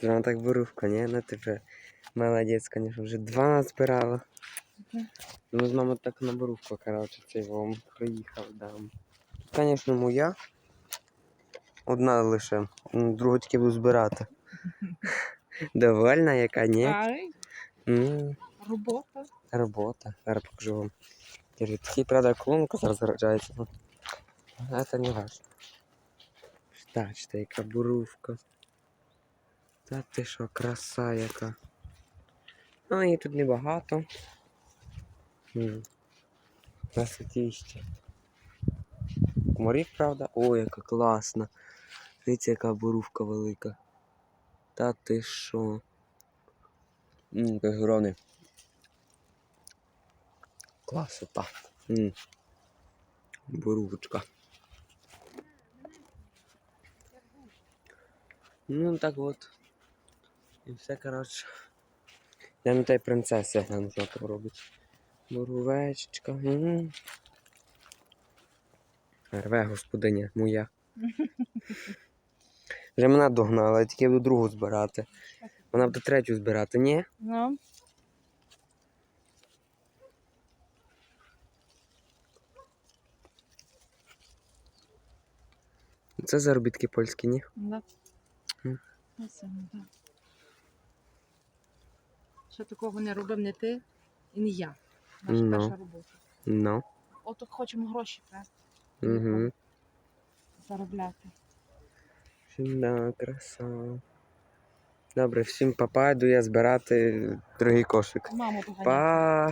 Прямо так бурувка, ні? Ну ти вже молодець, звісно, вже два збирала. Мгм. Ну, з мамою так на бурувку, коротше, цей вам приїхав, да. Звісно, моя. Одна лише, м, другу тільки буду збирати. Довольна, яка ні? М, робота. Робота. Зараз покажу вам. Такий, правда, клонка зараз заряджається. ну, Але це не важно. Бачите, яка бурувка. Та ти що, краса яка. Ну, її тут небагато. М. Красотіще. Комарів, правда? Ой, яка класна. Дивіться, яка бурувка велика. Та ти що? Ммм, грони. Класота. М. Бурувочка. Ну так от. І все, коротше. Я на той принцеси гляну, що там робить. Бурувечечка. М. Рве господиня моя. Вже мене догнала, я тільки буду другу збирати. Вона буде третю збирати, ні? Ну, Це заробітки польські, ні? да. Це, да. Ще такого не робив не ти і не я. Наша Ну. перша робота. Ну. От хочемо гроші вести, Угу. заробляти. Да, краса. Добре, всім папа, йду я збирати другий кошик. Маму доганяти. Па.